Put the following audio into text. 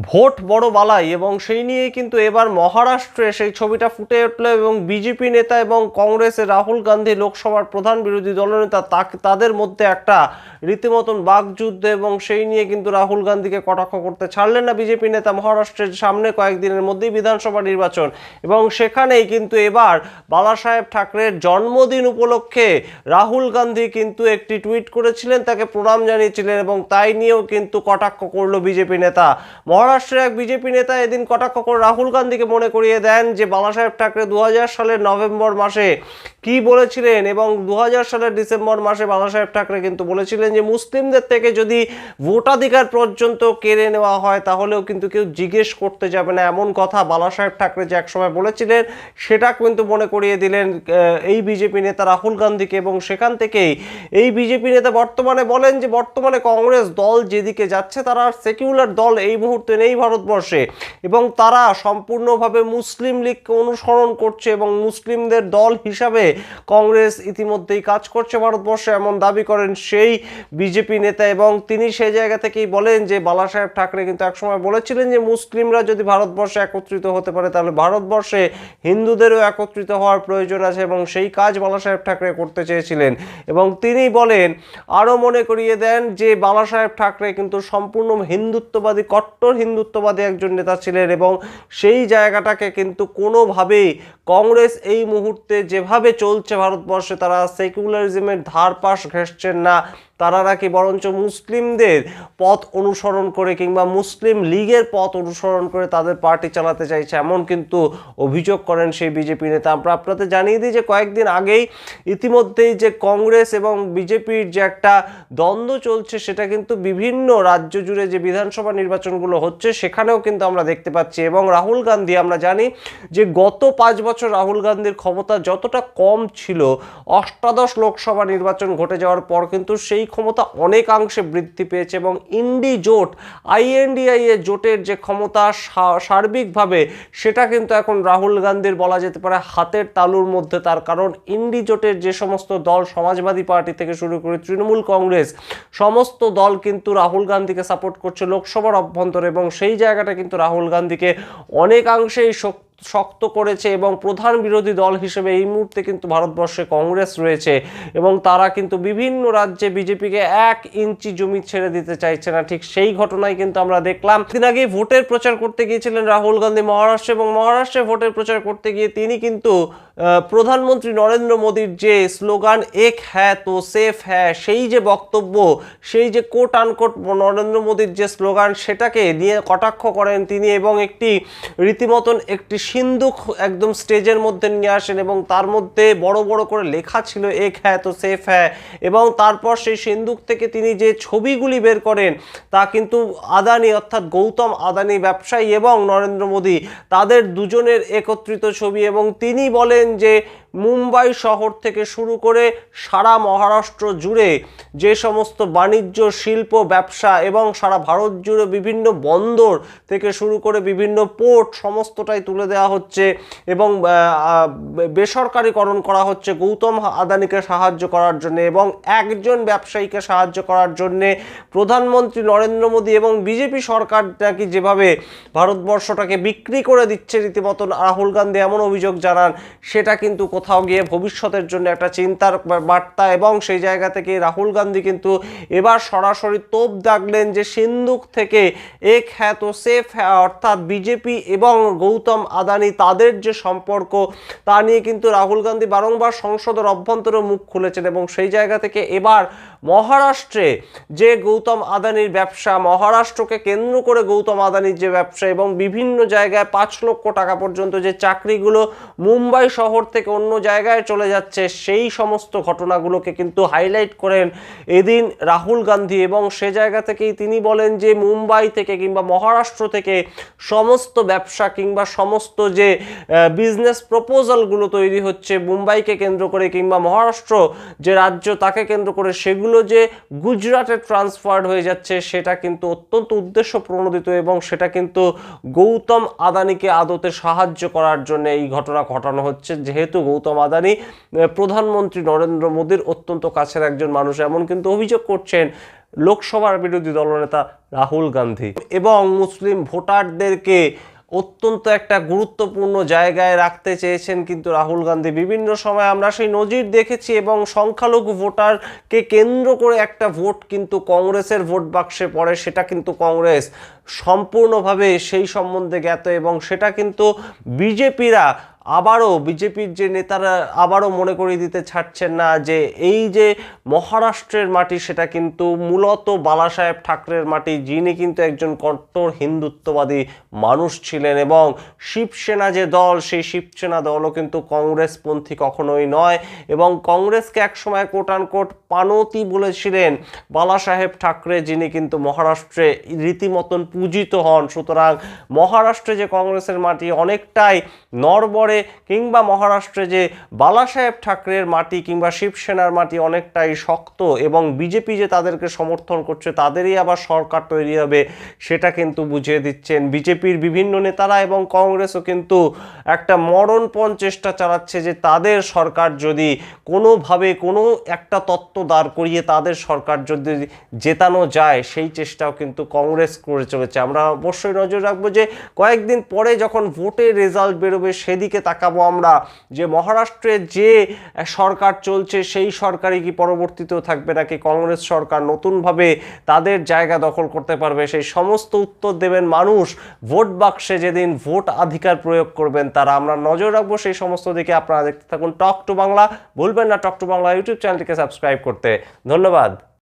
Vote বড় বালাই এবং সেই নিয়ে কিন্তু এবার মহারাষ্ট্রে সেই ছবিটা ফুটে উঠল এবং বিজেপি নেতা এবং কংগ্রেসের রাহুল গান্ধী লোকসভার প্রধান বিরোধী দলনেতা তাদের মধ্যে একটা রীতিমতন বাকযুদ্ধ এবং সেই নিয়ে কিন্তু রাহুল গান্ধীকে কটাক্ষ করতে ছাড়লেন না বিজেপি নেতা মহারাষ্ট্রের সামনে কয়েকদিনের মধ্যেই বিধানসভা নির্বাচন এবং সেখানেই কিন্তু এবার বালাসাহেব ঠাকরের জন্মদিন উপলক্ষে রাহুল গান্ধী কিন্তু একটি টুইট করেছিলেন, তাকে প্রণাম জানিয়েছিলেন এবং তাই নিয়েও কিন্তু কটাক্ষ করল বিজেপি নেতা মহারাষ্ট্রের এক বিজেপি নেতা এদিন কটাক্ষ করে রাহুল গান্ধীকে মনে করিয়ে দেন যে বালাসাহেব ঠাকরে দু হাজার সালের নভেম্বর মাসে কি বলেছিলেন এবং দু হাজার সালের ডিসেম্বর মাসে বালাসাহেব ঠাকরে কিন্তু বলেছিলেন যে মুসলিমদের থেকে যদি ভোটাধিকার পর্যন্ত কেড়ে নেওয়া হয় তাহলেও কিন্তু কেউ জিজ্ঞেস করতে যাবে না। এমন কথা বালাসাহেব ঠাকরে যে একসময় বলেছিলেন, সেটা কিন্তু মনে করিয়ে দিলেন এই বিজেপি নেতা রাহুল গান্ধীকে এবং সেখান থেকেই এই বিজেপি নেতা বর্তমানে বলেন যে বর্তমানে কংগ্রেস দল যেদিকে যাচ্ছে তারা সেকুলার দল এই মুহূর্তে নেই ভারতবর্ষে। এবং তারা সম্পূর্ণভাবে মুসলিম লীগকে অনুসরণ করছে এবং মুসলিমদের দল হিসাবে কংগ্রেস ইতিমধ্যেই কাজ করছে ভারতবর্ষে, এমন দাবি করেন সেই বিজেপি নেতা। এবং তিনি সেই জায়গা থেকেই বলেন যে, বালা সাহেব ঠাকরে কিন্তু একসময় বলেছিলেন যে, মুসলিমরা যদি ভারতবর্ষে একত্রিত হতে পারে, তাহলে ভারতবর্ষে হিন্দুদেরও একত্রিত হওয়ার প্রয়োজন আছে। এবং সেই কাজ বালা সাহেব ঠাকরে করতে চেয়েছিলেন। এবং তিনি বলেন, আরও মনে করিয়ে দেন যে, বালা সাহেব ঠাকরে কিন্তু সম্পূর্ণ হিন্দুত্ববাদী কট্টর হিন্দুত্ববাদী একজন নেতা ছিলেন এবং সেই জায়গাটাকে কিন্তু কোনোভাবেই কংগ্রেস এই মুহূর্তে যেভাবে চলছে ভারতবর্ষে, তারা সেকুলারিজমের ধার পাশ ঘেসছেন না। তারা নাকি বরঞ্চ মুসলিমদের পথ অনুসরণ করে কিংবা মুসলিম লীগের পথ অনুসরণ করে তাদের পার্টি চালাতে চাইছে, এমন কিন্তু অভিযোগ করেন সেই বিজেপি নেতা। আমরা আপনাদের জানিয়ে দিই যে কয়েকদিন আগেই ইতিমধ্যেই যে কংগ্রেস এবং বিজেপির যে একটা দ্বন্দ্ব চলছে, সেটা কিন্তু বিভিন্ন রাজ্য জুড়ে যে বিধানসভা নির্বাচনগুলো হচ্ছে, সেখানেও কিন্তু আমরা দেখতে পাচ্ছি। এবং রাহুল গান্ধী, আমরা জানি যে গত পাঁচ বছর রাহুল গান্ধীর ক্ষমতা যতটা কম ছিল, অষ্টাদশ লোকসভা নির্বাচন ঘটে যাওয়ার পর কিন্তু সেই ক্ষমতা অনেকাংশে বৃদ্ধি পেয়েছে এবং ইন্ডি জোট, আইএনডিআই এর জোটের যে ক্ষমতা সার্বিকভাবে সেটা কিন্তু এখন রাহুল গান্ধীর বলা যেতে পারে হাতের তালুর মধ্যে। তার কারণ ইন্ডি জোটের যে সমস্ত দল, সমাজবাদী পার্টি থেকে শুরু করে তৃণমূল কংগ্রেস, সমস্ত দল কিন্তু রাহুল গান্ধীকে সাপোর্ট করছে লোকসভার অভ্যন্তরে এবং সেই জায়গাটা কিন্তু রাহুল গান্ধীকে অনেকাংশেই শক্তি শক্ত করেছে এবং প্রধান বিরোধী দল হিসেবে এই মুহূর্তে কিন্তু ভারতবর্ষে কংগ্রেস রয়েছে এবং তারা কিন্তু বিভিন্ন রাজ্যে বিজেপিকে এক ইঞ্চি জমি ছেড়ে দিতে চাইছে না। ঠিক সেই ঘটনায় কিন্তু আমরা দেখলাম। দিন আগে ভোটের প্রচার করতে গিয়েছিলেন রাহুল গান্ধী মহারাষ্ট্রে এবং মহারাষ্ট্রে ভোটের প্রচার করতে গিয়ে তিনি কিন্তু প্রধানমন্ত্রী নরেন্দ্র মোদীর যে স্লোগান, এক হ্যাঁ তো সেফ হ্যাঁ সেই যে বক্তব্য, সেই যে কোট আনকোট নরেন্দ্র মোদীর যে স্লোগান, সেটাকে নিয়ে কটাক্ষ করেন তিনি এবং একটি, রীতিমতন একটি সিন্ধুক একদম স্টেজের মধ্যে নিয়ে আসেন এবং তার মধ্যে বড় বড় করে লেখা ছিল, এক হ্যাঁ তো সেফ হ্যাঁ এবং তারপর সেই সিন্ধুক থেকে তিনি যে ছবিগুলি বের করেন, তা কিন্তু আদানি, অর্থাৎ গৌতম আদানি ব্যবসায়ী এবং নরেন্দ্র মোদী, তাদের দুজনের একত্রিত ছবি এবং তিনি বলেন যে মুম্বাই শহর থেকে শুরু করে সারা মহারাষ্ট্র জুড়ে যে সমস্ত বাণিজ্য, শিল্প, ব্যবসা এবং সারা ভারত জুড়ে বিভিন্ন বন্দর থেকে শুরু করে বিভিন্ন পোর্ট সমস্তটাই তুলে দেওয়া হচ্ছে এবং বেসরকারীকরণ করা হচ্ছে গৌতম আদানিকে সাহায্য করার জন্য এবং একজন ব্যবসায়ীকে সাহায্য করার জন্যে। প্রধানমন্ত্রী নরেন্দ্র মোদী এবং বিজেপি সরকার নাকি যেভাবে ভারতবর্ষটাকে বিক্রি করে দিচ্ছে রীতিমতন, রাহুল গান্ধী এমন অভিযোগ জানান, সেটা কিন্তু কোথাও গিয়ে ভবিষ্যতের জন্য একটা চিন্তার বার্তা এবং সেই জায়গা থেকে রাহুল গান্ধী কিন্তু এবার সরাসরি তোপ দাগলেন যে সিন্ধুক থেকে এক হ্যাঁ তো সেফ হ্যাঁ অর্থাৎ বিজেপি এবং গৌতম আদানি তাদের যে সম্পর্ক, তা নিয়ে কিন্তু রাহুল গান্ধী বারংবার সংসদের অভ্যন্তরে মুখ খুলেছেন এবং সেই জায়গা থেকে এবার মহারাষ্ট্রে যে গৌতম আদানির ব্যবসা, মহারাষ্ট্রকে কেন্দ্র করে গৌতম আদানির যে ব্যবসা এবং বিভিন্ন জায়গায় পাঁচ লক্ষ টাকা পর্যন্ত যে চাকরিগুলো মুম্বাই শহর থেকে অন্য জায়গায় চলে যাচ্ছে, সেই সমস্ত ঘটনাগুলোকে কিন্তু হাইলাইট করেন এদিন রাহুল গান্ধী এবং সে জায়গা থেকেই তিনি বলেন যে মুম্বাই থেকে কিংবা মহারাষ্ট্র থেকে সমস্ত ব্যবসা কিংবা সমস্ত যে বিজনেস প্রপোজালগুলো তৈরি হচ্ছে মুম্বাইকে কেন্দ্র করে কিংবা মহারাষ্ট্র যে রাজ্য তাকে কেন্দ্র করে, সেগুলো যে গুজরাটে ট্রান্সফার্ড হয়ে যাচ্ছে, সেটা কিন্তু অত্যন্ত উদ্দেশ্য প্রণোদিত এবং সেটা কিন্তু গৌতম আদানিকে আদতে সাহায্য করার জন্য এই ঘটনা ঘটানো হচ্ছে। যেহেতু গৌতম আদানি প্রধানমন্ত্রী নরেন্দ্র মোদীর অত্যন্ত কাছের একজন মানুষ, এমন কিন্তু অভিযোগ করছেন লোকসভার বিরোধী দলনেতা রাহুল গান্ধী। এবং মুসলিম ভোটারদেরকে অত্যন্ত একটা গুরুত্বপূর্ণ জায়গায় রাখতে চেয়েছেন কিন্তু রাহুল গান্ধী। বিভিন্ন সময় আমরা সেই নজির দেখেছি এবং সংখ্যালঘু ভোটারকে কেন্দ্র করে একটা ভোট কিন্তু কংগ্রেসের ভোট বাক্সে পড়ে, সেটা কিন্তু কংগ্রেস। সম্পূর্ণভাবে সেই সম্বন্ধে জ্ঞাত এবং সেটা কিন্তু বিজেপিরা আবারও বিজেপির যে নেতারা আবারও মনে করিয়ে দিতে ছাড়ছেন না যে এই যে মহারাষ্ট্রের মাটি, সেটা কিন্তু মূলত বালাসাহেব ঠাকরের মাটি, যিনি কিন্তু একজন কট্টর হিন্দুত্ববাদী মানুষ ছিলেন এবং শিবসেনা যে দল, সেই শিবসেনা দলও কিন্তু কংগ্রেসপন্থী কখনোই নয় এবং কংগ্রেসকে একসময় কোট কোট পানতি বলেছিলেন বালাসাহেব ঠাকরে, যিনি কিন্তু মহারাষ্ট্রে রীতিমতন পূজিত হন। সুতরাং মহারাষ্ট্রে যে কংগ্রেসের মাটি, অনেকটাই নরবরে কিংবা মহারাষ্ট্রে যে বালাসাহেব ঠাকরের মাটি কিংবা শিবসেনার মাটি অনেকটাই শক্ত এবং বিজেপি যে তাদেরকে সমর্থন করছে, তাদেরই আবার সরকার তৈরি হবে, সেটা কিন্তু বুঝিয়ে দিচ্ছেন বিজেপির বিভিন্ন নেতারা এবং কংগ্রেসও কিন্তু একটা মরণপণ চেষ্টা চালাচ্ছে যে তাদের সরকার যদি কোনোভাবে কোনো একটা তত্ত্ব দাঁড় করিয়ে তাদের সরকার যদি জেতানো যায়, সেই চেষ্টাও কিন্তু কংগ্রেস করে চলেছে। আমরা অবশ্যই নজর রাখব যে কয়েকদিন পরে যখন ভোটের রেজাল্ট বেরোবে, সেদিকে তাকাবো আমরা যে মহারাষ্ট্রে যে সরকার চলছে, সেই সরকারই কি পরবর্তীতেও থাকবে নাকি কংগ্রেস সরকার নতুনভাবে তাদের জায়গা দখল করতে পারবে? সেই সমস্ত উত্তর দেবেন মানুষ। ভোট বাক্সে যেদিন ভোট অধিকার প্রয়োগ করবেন তারা। আমরা নজর রাখব সেই সমস্ত দিকে। আপনারা দেখতে থাকুন টক টু বাংলা। ভুলবেন না টক টু বাংলা ইউটিউব চ্যানেলটিকে সাবস্ক্রাইব করতে। ধন্যবাদ।